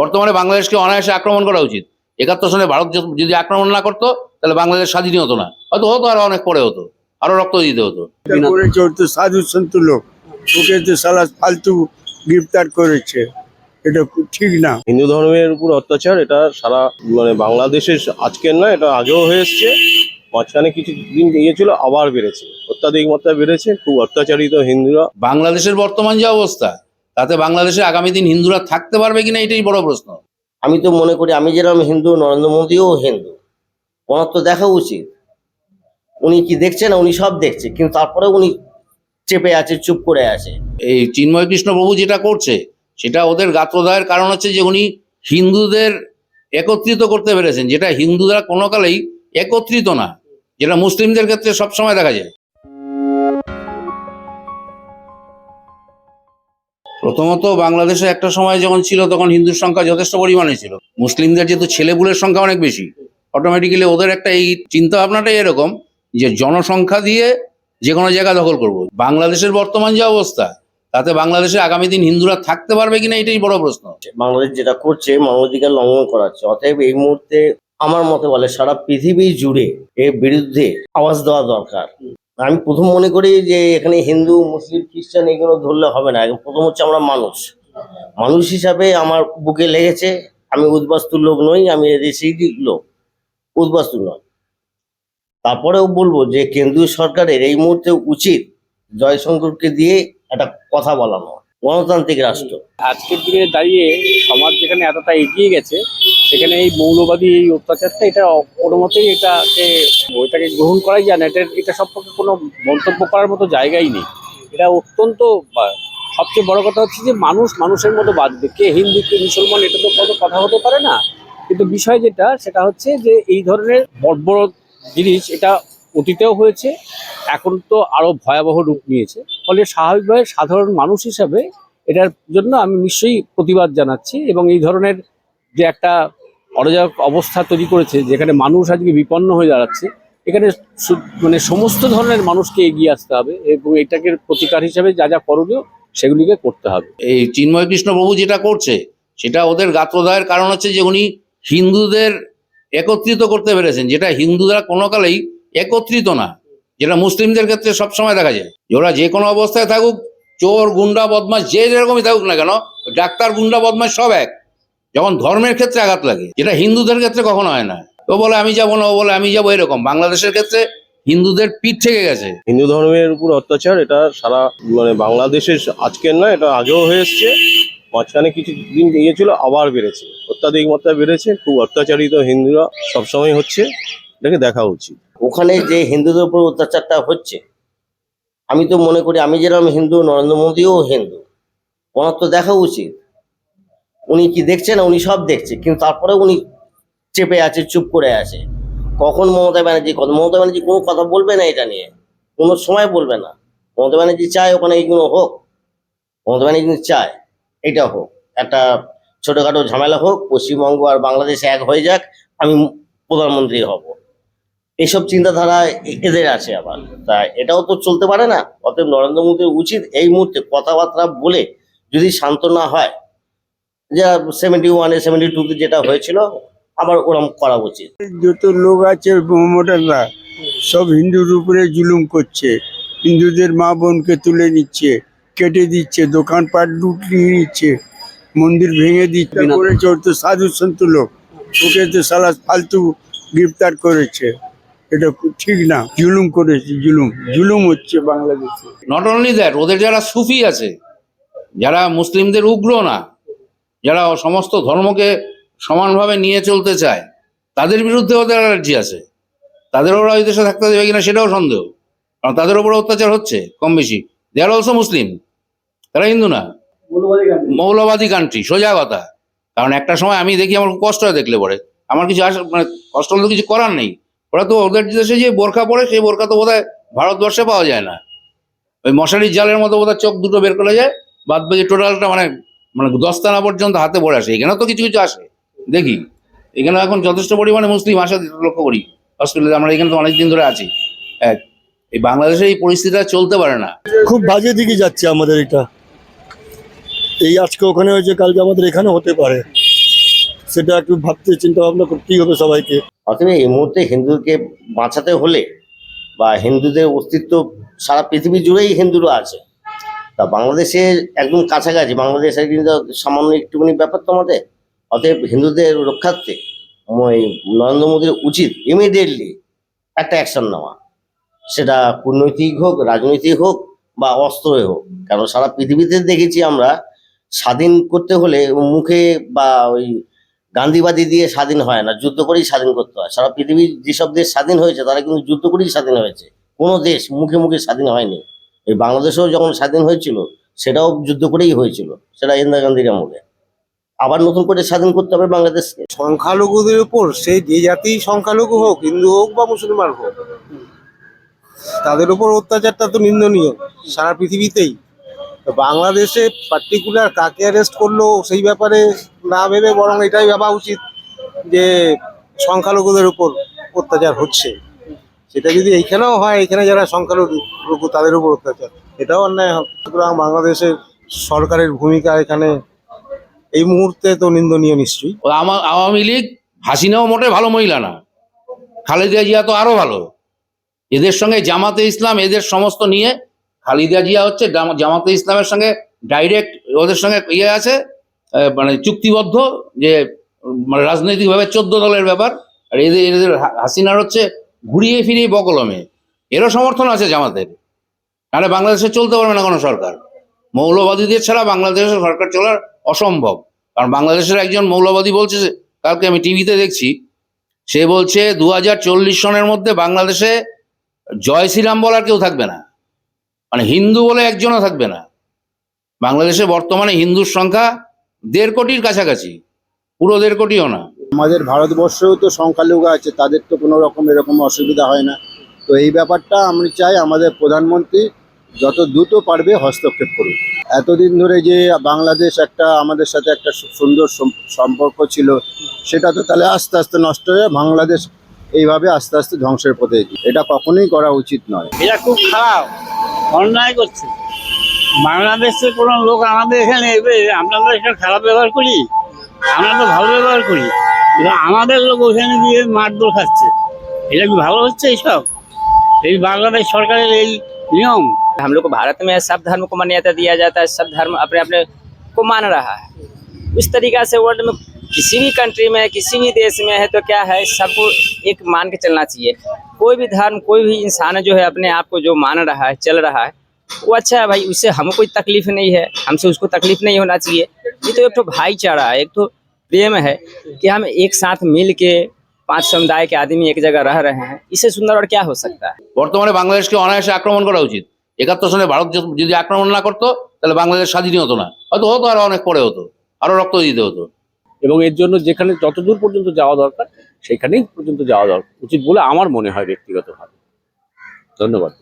বর্তমানে বাংলাদেশকে অনায়াসে আক্রমণ করা উচিত। একাত্তর সালে ভারত যদি- আক্রমণ না করতো তাহলে বাংলাদেশ স্বাধীন হতো না। হয়তো হতো আরও অনেক পরে হতো। আরও রক্ত দিতে হতো। তো সাধু সন্ত লোক। ওকে তো সালা ফালতু গ্রেপ্তার করেছে। এটা ঠিক না। হিন্দু ধর্মের উপর অত্যাচার এটা সারা মানে বাংলাদেশের আজকের না এটা আগেও হয়ে এসছে। মাঝখানে কিছু দিন গিয়েছিল আবার বেড়েছে। অত্যাধিক মাত্রায় বেড়েছে খুব অত্যাচারিত হিন্দুরা। বাংলাদেশের বর্তমান যে অবস্থা তাতে বাংলাদেশে আগামী দিন হিন্দুরা থাকতে পারবে কিনা এটাই বড় প্রশ্ন। আমি তো মনে করি আমি যেরকম হিন্দু নরেন্দ্র মোদীও হিন্দু। ওনার তো দেখা উচিত। উনি কি দেখছে না উনি সব দেখছে কিন্তু তারপরে উনি চেপে আছে চুপ করে আছে। এই চিন্ময় কৃষ্ণ প্রভু যেটা করছে সেটা ওদের গাত্রদায়ের কারণ হচ্ছে যে উনি হিন্দুদের একত্রিত করতে পেরেছেন যেটা হিন্দুরা কোনো কালেই একত্রিত না যেটা মুসলিমদের ক্ষেত্রে সবসময় দেখা যায়। প্রথমত বাংলাদেশে একটা সময় যখন ছিল, তখন হিন্দুর সংখ্যা যথেষ্ট পরিমাণে ছিল। মুসলিমদের যেহেতু ছেলেপুলের সংখ্যা অনেক বেশি অটোমেটিক্যালি ওদের একটা এই চিন্তা ভাবনাটাই এরকম যে জনসংখ্যা দিয়ে যে কোনো জায়গা দখল করব। বাংলাদেশের বর্তমান যে অবস্থা, তাতে বাংলাদেশে আগামী দিন হিন্দুরা থাকতে পারবে কিনা এটাই বড় প্রশ্ন। বাংলাদেশ যেটা করছে, মানবাধিকার লঙ্ঘন করাচ্ছে, অতএব এই মুহূর্তে আমার মতে বলে সারা পৃথিবী জুড়ে এর বিরুদ্ধে আওয়াজ দেওয়া দরকার। আমি প্রথম মনে করি যে এখানে হিন্দু, মুসলিম, খ্রিস্টান এগুলো ধরলে হবে না। প্রথম হচ্ছে আমরা মানুষ। মানুষ হিসাবে আমার বুকে লেগেছে, আমি উদ্বাস্তুর লোক নই, আমি এদেশেই লোক, উদ্বাস্তু নয় তারপরেও বলব যে কেন্দ্রীয় সরকারের এই মুহূর্তে উচিত জয়শঙ্করকে দিয়ে একটা কথা বলানো। গণতান্ত্রিক রাষ্ট্র। আজকের দিনে দাঁড়িয়ে সমাজ যেখানে এতটা এগিয়ে গেছে, সেখানে এই মৌলবাদী এই অত্যাচারটা, এটা কোনো মতেই এটাকে ওইটাকে গ্রহণ করাই যায় না, এটা এটা সম্পর্কে কোনো মন্তব্য করার মতো জায়গাই নেই। এটা অত্যন্ত সবচেয়ে বড় কথা হচ্ছে যে মানুষ মানুষের মতো বাঁচবে কে হিন্দু, কে মুসলমান, এটা তো কোনো কথা হতে পারে না। কিন্তু বিষয় যেটা, সেটা হচ্ছে যে এই ধরনের বড় বড় জিনিস, এটা অতীতেও হয়েছে, এখন তো আরও ভয়াবহ রূপ নিয়েছে। ফলে স্বাভাবিকভাবে সাধারণ মানুষ হিসাবে এটার জন্য আমি নিশ্চয়ই প্রতিবাদ জানাচ্ছি এবং এই ধরনের যে একটা অরাজক অবস্থা তৈরি করেছে, যেখানে মানুষ আজকে বিপন্ন হয়ে দাঁড়াচ্ছে, এখানে মানে সমস্ত ধরনের মানুষকে এগিয়ে আসতে হবে এবং এটাকে প্রতিকার হিসাবে যা যা করণীয় সেগুলিকে করতে হবে। এই চিন্ময় কৃষ্ণ প্রভু যেটা করছে, সেটা ওদের গাত্রদায়ের কারণ হচ্ছে যে উনি হিন্দুদের একত্রিত করতে পেরেছেন, যেটা হিন্দুরা কোনো কালেই একত্রিত না, যেটা মুসলিমদের ক্ষেত্রে সবসময় দেখা যায়। ওরা যে কোনো অবস্থায় থাকুক, চোর, গুন্ডা বদমাস যে যেরকমই থাকুক না কেন, ডাক্তার, গুন্ডা বদমাস সব এক। যখন ধর্মের ক্ষেত্রে আঘাত লাগে, যেটা হিন্দুদের ক্ষেত্রে কখনো হয় না। ও বলে, আমি যাব না, ও বলে, আমি যাব এরকম। বাংলাদেশের ক্ষেত্রে হিন্দুদের পিঠ থেকে গেছে। হিন্দু ধর্মের উপর অত্যাচার, এটা সারা মানে বাংলাদেশের আজকের না এটা আগেও হয়ে এসছে। মাঝখানে কিছু দিন গিয়েছিল আবার বেড়েছে। অত্যাধিক মাত্রায় বেড়েছে, খুব অত্যাচারিত হিন্দুরা সবসময় হচ্ছে। এটাকে দেখা উচিত। ওখানে যে হিন্দুদের উপর অত্যাচারটা হচ্ছে, আমি তো মনে করি, আমি যেরকম হিন্দু, নরেন্দ্র মোদীও হিন্দু, ওনার তো দেখা উচিত। উনি কি দেখছে না, উনি সব দেখছে, কিন্তু তারপরে উনি চেপে আছে, চুপ করে আছে। কখন মমতা ব্যানার্জি কথা মমতা ব্যানার্জি কোনো কথা বলবে না এটা নিয়ে, কোনো সময় বলবে না। মমতা ব্যানার্জি চায় ওখানে এইগুলো হোক, মমতা ব্যানার্জি চায়, এটা হোক। একটা ছোটোখাটো ঝামেলা হোক, পশ্চিমবঙ্গ আর বাংলাদেশ এক হয়ে যাক, আমি প্রধানমন্ত্রী হব। এইসব চিন্তাধারা এদের আছে আবার। তা এটাও তো চলতে পারে না। অতএব নরেন্দ্র মোদীর উচিত এই মুহূর্তে কথাবার্তা বলে যদি শান্ত না হয় যা সেভেন্টি ওয়ানে সেভেন্টি টুতে যেটা হয়েছিল আবার ওরম করা উচিত। যত লোক আছে মোটামা সব হিন্দুর উপরে জুলুম করছে। হিন্দুদের মা বোনকে তুলে নিচ্ছে কেটে দিচ্ছে দোকানপাট লুটিয়ে নিচ্ছে মন্দির ভেঙে দিচ্ছে। করেছে ওর তো সাধু সন্ত লোক। ওকে তো সালা ফালতু গ্রেপ্তার করেছে। এটা ঠিক না জুলুম করেছে জুলুম। জুলুম হচ্ছে বাংলাদেশে। নট অনলি দ্যাট ওদের যারা সুফি আছে যারা মুসলিমদের উগ্র না যারা সমস্ত ধর্মকে সমানভাবে নিয়ে চলতে চায় তাদের বিরুদ্ধে ওদের অ্যালার্জি আছে। তাদের ওরা ওই দেশে থাকতে দেবে কিনা সেটাও সন্দেহ। কারণ তাদের উপরে অত্যাচার হচ্ছে কম বেশি। দে আর অলসো মুসলিম তারা হিন্দু না। মৌলবাদী কান্ট্রি সোজা কথা। কারণ একটা সময় আমি দেখি আমার খুব কষ্ট হয় দেখলে পরে। আমার কিছু আস মানে কষ্ট হলে কিছু করার নেই। ওরা তো ওদের দেশে যে বোরখা পরে, সেই বোরখা তো বোধহয় ভারতবর্ষে পাওয়া যায় না। ওই মশারির জালের মতো বোধহয় চোখ দুটো বের করে যায়, বাদ বাকি টোটালটা মানে মানে দস্তানা পর্যন্ত হাতে পড়ে আসে। এখানেও তো কিছু কিছু আসে। দেখি, এখানে এখন যথেষ্ট পরিমাণে মুসলিম আসে, লক্ষ্য করি। হসপিটালে আমরা এখানে তো অনেকদিন ধরে আছি। এক, এই বাংলাদেশে এই পরিস্থিতিটা চলতে পারে না। খুব বাজে দিকে যাচ্ছে আমাদের এটা। এই আজকে ওখানে হয়েছে কালকে আমাদের এখানে হতে পারে। সেটা একটু ভাবতে চিন্তা ভাবনা করতেই হবে সবাইকে। অতএব এই মুহূর্তে হিন্দুকে বাঁচাতে হলে বা হিন্দুদের অস্তিত্ব সারা পৃথিবী জুড়েই হিন্দুরা আছে। তা বাংলাদেশে একদম কাছাকাছি, বাংলাদেশের কিন্তু সামান্য একটুখানি ব্যাপার তো আমাদের। অতএব হিন্দুদের রক্ষার্থে নরেন্দ্র মোদীর উচিত ইমিডিয়েটলি একটা অ্যাকশন নেওয়া। সেটা কূটনৈতিক হোক, রাজনৈতিক হোক বা অস্ত্রই হোক। কারণ সারা পৃথিবীতে দেখেছি আমরা, স্বাধীন করতে হলে মুখে বা ওই গান্ধীবাদী দিয়ে স্বাধীন হয় না, যুদ্ধ করেই স্বাধীন করতে হয়। সারা পৃথিবীর যেসব দেশ স্বাধীন হয়েছে, তারা কিন্তু যুদ্ধ করেই স্বাধীন হয়েছে। কোনো দেশ মুখে মুখে স্বাধীন হয়নি। এই বাংলাদেশেও যখন স্বাধীন হয়েছিল, সেটাও যুদ্ধ করেই হয়েছিল। সেটা ইন্দিরা গান্ধীর আমলে। আবার নতুন করে স্বাধীন করতে হবে বাংলাদেশকে। সংখ্যালঘুদের উপর সে যে জাতি সংখ্যালঘু হোক, হিন্দু হোক বা মুসলমান হোক, তাদের উপর অত্যাচারটা তো নিন্দনীয়। সারা পৃথিবীতেই। বাংলাদেশে পার্টিকুলার কাকে অ্যারেস্ট করল সেই ব্যাপারে না ভেবে বরং এটাই ভাবা উচিত যে সংখ্যালঘুদের উপর অত্যাচার হচ্ছে। সেটা যদি এইখানেও হয় এখানে যারা সংখ্যালঘু লঘু তাদের উপর অত্যাচার, এটাও অন্যায় হবে। সুতরাং বাংলাদেশের সরকারের ভূমিকা এখানে এই মুহূর্তে তো নিন্দনীয় নিশ্চয়ই। আওয়ামী লীগ হাসিনাও মোটে ভালো মহিলা না। খালেদা জিয়া তো আরও ভালো। এদের সঙ্গে জামাতে ইসলাম, এদের সমস্ত নিয়ে খালিদা জিয়া হচ্ছে জামা- জামাতে ইসলামের সঙ্গে ডাইরেক্ট ওদের সঙ্গে ইয়ে আছে মানে চুক্তিবদ্ধ যে মানে রাজনৈতিকভাবে চোদ্দ দলের ব্যাপার, আর এদের এদের হাসিনার হচ্ছে ঘুরিয়ে ফিরিয়ে বকলমে। এরও সমর্থন আছে জামাতের। নাহলে বাংলাদেশে চলতে পারবে না কোনো সরকার। মৌলবাদীদের ছাড়া বাংলাদেশের সরকার চলার অসম্ভব। কারণ বাংলাদেশের একজন মৌলবাদী বলছে কালকে আমি টিভিতে দেখছি, সে বলছে দু হাজার চল্লিশ সনের মধ্যে বাংলাদেশে জয় শ্রীরাম বলার কেউ থাকবে না। মানে হিন্দু বলে একজনও থাকবে না। বাংলাদেশে বর্তমানে হিন্দুর সংখ্যা দেড় কোটির কাছাকাছি। পুরো দেড় কোটিও না। আমাদের ভারতবর্ষেও তো সংখ্যালঘু আছে, তাদের তো কোনো রকম এরকম অসুবিধা হয় না। তো এই ব্যাপারটা আমি চাই আমাদের প্রধানমন্ত্রী যত দ্রুত পারবে হস্তক্ষেপ করুন এতদিন ধরে যে বাংলাদেশ একটা, আমাদের সাথে একটা সুন্দর সম্পর্ক ছিল, সেটা তো তাহলে আস্তে আস্তে নষ্ট হয়ে বাংলাদেশ এইভাবে আস্তে আস্তে ধ্বংসের পথে এগিয়ে- এটা কখনোই করা উচিত নয় এটা খুব খারাপ অন্যায় করছে বাংলাদেশের কোনো লোক আমাদের এখানে এবে আমরা তো এখানে খারাপ ব্যবহার করি আমরা তো ভালো ব্যবহার করি কিন্তু আমাদের লোক ওখানে গিয়ে মারধর খাচ্ছে এটা কি ভালো হচ্ছে এইসব এই বাংলাদেশ সরকারের এই নিয়ম हम लोग को भारत में सब धर्म को मान्यता दिया जाता है सब धर्म अपने अपने को मान रहा है उस तरीका से वर्ल्ड में किसी भी कंट्री में किसी भी देश में है तो क्या है सबको एक मान के चलना चाहिए कोई भी धर्म कोई भी इंसान जो है अपने आप को जो मान रहा है चल रहा है वो अच्छा है भाई उससे हमको कोई तकलीफ नहीं है हमसे उसको तकलीफ नहीं होना चाहिए ये तो एक तो भाईचारा है एक तो प्रेम है कि हम एक साथ मिल के पांच समुदाय के आदमी एक जगह रह रहे हैं इससे सुंदर और क्या हो सकता है বর্তমানে বাংলাদেশকে অনায়াসে আক্রমণ করা উচিত একাত্তর সনে ভারত যদি- যদি আক্রমণ না করতো তাহলে বাংলাদেশ স্বাধীনই হতো না হয়তো হতো আরো অনেক পরে হতো আরো রক্ত দিতে হতো এবং এর জন্য যেখানে যতদূর পর্যন্ত যাওয়া দরকার, সেখানেই পর্যন্ত যাওয়া দরকার। উচিত বলে আমার মনে হয় ব্যক্তিগতভাবে। ধন্যবাদ।